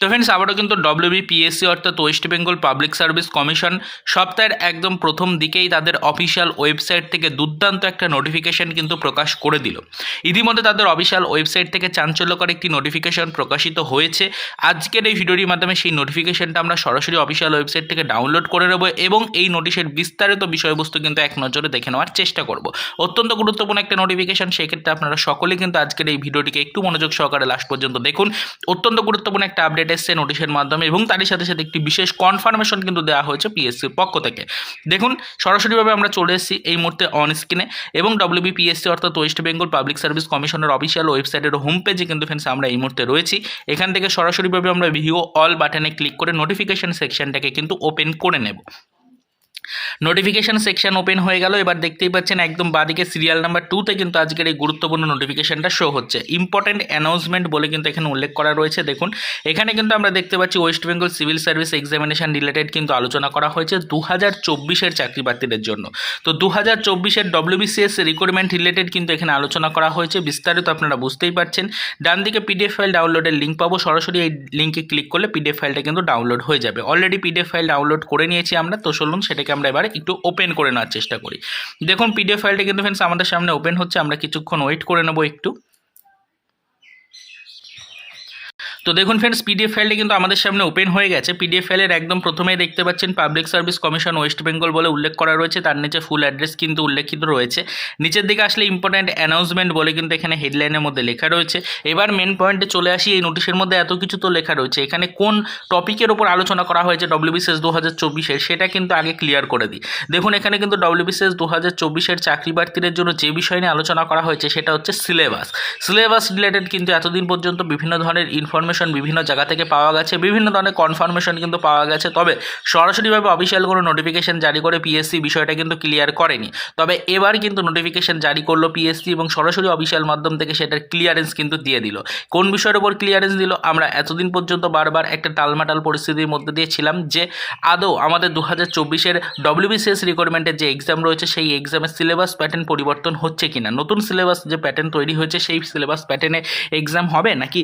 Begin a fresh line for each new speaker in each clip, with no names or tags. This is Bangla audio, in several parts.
তো ফ্রেন্ডস আবারও কিন্তু ডব্লিউবিপিএসসি অর্থাৎ West Bengal public service commission সপ্তাহের একদম প্রথম দিকেই তাদের অফিসিয়াল ওয়েবসাইট থেকে দুর্দান্ত একটা নোটিফিকেশন কিন্তু প্রকাশ করে দিল। ইতিমধ্যে তাদের অফিসিয়াল ওয়েবসাইট থেকে চাঞ্চল্যকর একটি নোটিফিকেশন প্রকাশিত হয়েছে। আজকের এই ভিডিওটির মাধ্যমে সেই নোটিফিকেশনটা আমরা সরাসরি অফিসিয়াল ওয়েবসাইট থেকে ডাউনলোড করে নেব এবং এই নোটিশের বিস্তারিত বিষয়বস্তু কিন্তু এক নজরে দেখে নেওয়ার চেষ্টা করব। অত্যন্ত গুরুত্বপূর্ণ একটা নোটিফিকেশন সেক্ষেত্রে আপনারা সকলে কিন্তু আজকের এই ভিডিওটিকে একটু মনোযোগ সহকারে লাস্ট পর্যন্ত দেখুন। অত্যন্ত গুরুত্বপূর্ণ একটা আপডেট এসছে নোটিশের মাধ্যমে এবং তারই সাথে সাথে একটি বিশেষ কনফার্মেশন কিন্তু দেওয়া হয়েছে পিএসসির পক্ষ থেকে। দেখুন, সরাসরিভাবে আমরা চলে এসেছি এই মুহূর্তে অন স্ক্রিনে এবং ডব্লিউবিপিএসসি অর্থাৎ ওয়েস্ট বেঙ্গল পাবলিক সার্ভিস কমিশনের অফিসিয়াল ওয়েবসাইটের হোম পেজে কিন্তু ফ্রেন্ডস আমরা এই মুহূর্তে রয়েছি। এখান থেকে সরাসরিভাবে আমরা ভিও অল বাটনে ক্লিক করে নোটিফিকেশন সেকশনটাকে কিন্তু ওপেন করে নেব। নোটিফিকেশান সেকশন ওপেন হয়ে গেল। এবার দেখতেই পাচ্ছেন একদম বাদিকে সিরিয়াল নাম্বার টুতে কিন্তু আজকের এই গুরুত্বপূর্ণ নোটিফিকেশনটা শো হচ্ছে। ইম্পর্টেন্ট অ্যানাউন্সমেন্ট বলে কিন্তু এখানে উল্লেখ করা রয়েছে। দেখুন, এখানে কিন্তু আমরা দেখতে পাচ্ছি West Bengal civil service examination related কিন্তু আলোচনা করা হয়েছে দু হাজার চব্বিশের চাকরি প্রার্থীদের জন্য। তো দু হাজার চব্বিশের ডব্লিউবিসিএস রিক্রুটমেন্ট রিলেটেড কিন্তু এখানে আলোচনা করা হয়েছে। বিস্তারিত আপনারা বুঝতেই পারছেন। ডান দিকে পিডিএফ ফাইল ডাউনলোডের লিঙ্ক পাবো। সরাসরি এই লিঙ্কে ক্লিক করলে পিডিএফ ফাইলটা কিন্তু ডাউনলোড হয়ে যাবে। অলরেডি পিডিএফ ফাইল ডাউনলোড করে নিয়েছি আমরা। তো চলুন সেটাকে আমরা এবার একটু ওপেন করে নেওয়ার চেষ্টা করি। দেখুন পিডিএফ ফাইলটা কিন্তু ফ্রেন্ডস আমাদের সামনে ওপেন হচ্ছে, আমরা কিছুক্ষণ ওয়েট করে নেব একটু। তো দেখুন ফ্রেন্ডস পিডিএফ ফাইলটা কিন্তু আমাদের সামনে ওপেন হয়ে গেছে। পিডিএফ ফাইলের একদম প্রথমেই দেখতে পাচ্ছেন public service commission West Bengal বলে উল্লেখ করা রয়েছে। তার নিচে ফুল অ্যাড্রেস কিন্তু উল্লেখিত রয়েছে। নিচের দিকে আসলে ইম্পর্ট্যান্ট অ্যানাউন্সমেন্ট বলে কিন্তু এখানে হেডলাইনের মধ্যে লেখা রয়েছে। এবার মেন পয়েন্টে চলে আসি, এই নোটিশের মধ্যে এত কিছু তো লেখা রয়েছে। এখানে কোন টপিকের ওপর আলোচনা করা হয়েছে ডব্লিউবিসিএস দু হাজার চব্বিশের, সেটা কিন্তু আগে ক্লিয়ার করে দিই। দেখুন এখানে কিন্তু ডব্লিউবিসিএস দু হাজার চব্বিশের চাকরি প্রার্থীদের জন্য যে বিষয় নিয়ে আলোচনা করা হয়েছে, সেটা হচ্ছে সিলেবাস সিলেবাস রিলেটেড কিন্তু এতদিন পর্যন্ত বিভিন্ন ধরনের ইনফরমেশন বিভিন্ন জায়গা থেকে পাওয়া গেছে, বিভিন্ন ধরনের কনফার্মেশন কিন্তু পাওয়া গেছে। তবে সরাসরিভাবে অফিসিয়াল কোনো নোটিফিকেশন জারি করে পিএসসি বিষয়টা কিন্তু ক্লিয়ার করেনি। তবে এবার কিন্তু নোটিফিকেশন জারি করল পিএসসি এবং সরাসরি অফিসিয়াল মাধ্যম থেকে সেটার ক্লিয়ারেন্স কিন্তু দিয়ে দিল। কোন বিষয়ের উপর ক্লিয়ারেন্স দিল? আমরা এতদিন পর্যন্ত বারবার একটা টালমাটাল পরিস্থিতির মধ্যে দিয়ে ছিলাম যে আদৌ আমাদের দু হাজার চব্বিশের ডব্লিউবিসিএস রিকোয়ারমেন্টের যে এক্সাম রয়েছে, সেই এক্সামের সিলেবাস প্যাটার্ন পরিবর্তন হচ্ছে কিনা? নতুন সিলেবাস যে প্যাটার্ন তৈরি হয়েছে, সেই সিলেবাস প্যাটার্নে এক্সাম হবে? নাকি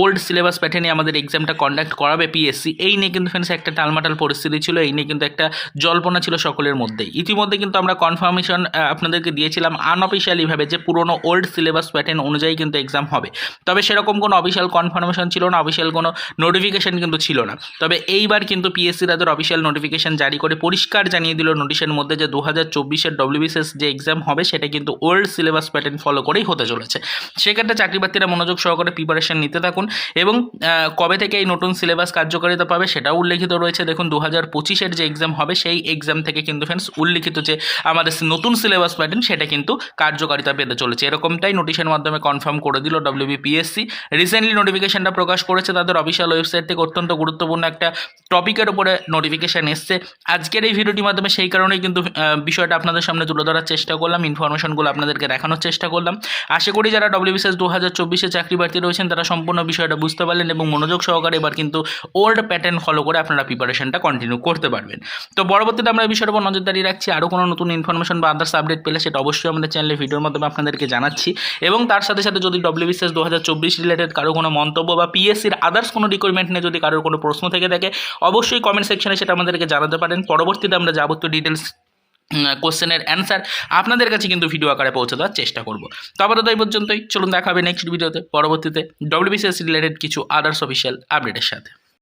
ওল্ড সিলেবাস প্যাটার্নে আমাদের এক্সামটা কন্ডাক্ট করাবে পিএসসি এই নিয়ে কিন্তু ফ্রেন্ডস একটা টালমাটাল পরিস্থিতি ছিল, এই নিয়ে কিন্তু একটা জল্পনা ছিল সকলের মধ্যেই। ইতিমধ্যে কিন্তু আমরা কনফার্মেশন আপনাদেরকে দিয়েছিলাম আনঅফিসিয়ালিভাবে যে পুরনো ওল্ড সিলেবাস প্যাটার্ন অনুযায়ী কিন্তু এক্সাম হবে। তবে সেরকম কোনো অফিসিয়াল কনফার্মেশন ছিল না অফিসিয়াল কোনো নোটিফিকেশন কিন্তু ছিল না। তবে এইবার কিন্তু পিএসসি তাদের অফিসিয়াল নোটিফিকেশন জারি করে পরিষ্কার জানিয়ে দিল নোটিশের মধ্যে যে দু হাজার চব্বিশের ডব্লিউবিসিএস যে এক্সাম হবে, সেটা কিন্তু ওল্ড সিলেবাস প্যাটার্ন ফলো করেই হতে চলেছে। সেক্ষেত্রে চাকরি প্রার্থীরা মনোযোগ সহকারে প্রিপারেশন নিতে থাকুন এবং আহ, কবে থেকে এই নতুন সিলেবাস কার্যকারিতা পাবে সেটাও উল্লেখিত রয়েছে। দেখুন দু হাজার পঁচিশের যে এক্সাম হবে সেই এক্সাম থেকে কিন্তু ফ্রেন্ডস উল্লেখিত যে আমাদের নতুন সিলেবাস প্যাটার্ন সেটা কিন্তু কার্যকারিতা পেতে চলেছে। এরকমটাই নোটিশের মাধ্যমে কনফার্ম করে দিল ডব্লিউবিপিএসসি রিসেন্টলি নোটিফিকেশনটা প্রকাশ করেছে তাদের অফিসিয়াল ওয়েবসাইট থেকে অত্যন্ত গুরুত্বপূর্ণ একটা টপিকের উপরে নোটিফিকেশান এসছে। আজকের এই ভিডিওটির মাধ্যমে সেই কারণেই কিন্তু বিষয়টা আপনাদের সামনে তুলে ধরার চেষ্টা করলাম ইনফরমেশনগুলো আপনাদেরকে দেখানোর চেষ্টা করলাম। আশা করি যারা ডব্লিউবিসিএস দু হাজার চব্বিশে চাকরি প্রার্থী রয়েছেন তারা সম্পূর্ণ বিষয়টা বুঝতে পারলেন এবং মনোযোগ সহকারে এবার কিন্তু ওল্ড প্যাটার্ন ফলো করে আপনারা প্রিপারেশনটা কন্টিনিউ করতে পারবেন। তো পরবর্তীতে আমরা বিষয়ের উপর নজরদারি রাখছি। আরও কোনো নতুন ইনফরমেশন বা আদার্স আপডেট পেলে সেটা অবশ্যই আমাদের চ্যানেলে ভিডিওর মাধ্যমে আপনাদেরকে জানাচ্ছি। এবং তার সাথে সাথে যদি ডব্লিউবিসিএস দু হাজার চব্বিশ রিলেটেড কারও কোনো মন্তব্য বা পিএসসির আদার্স কোনো রিকোয়ারমেন্ট নিয়ে যদি কারোর কোনো প্রশ্ন থেকে থাকে, অবশ্যই কমেন্ট সেকশনে সেটা আমাদেরকে জানাতে পারেন। পরবর্তীতে আমরা যাবতীয় ডিটেলস কোশ্চেনের অ্যান্সার আপনাদের কাছে কিন্তু ভিডিও আকারে পৌঁছে দেওয়ার চেষ্টা করব। তো আপাতত এই পর্যন্তই। চলুন দেখা হবে নেক্সট ভিডিওতে। পরবর্তীতে ডব্লিউবিসিএস রিলেটেড কিছু আদার্স অফিসিয়াল আপডেটের সাথে।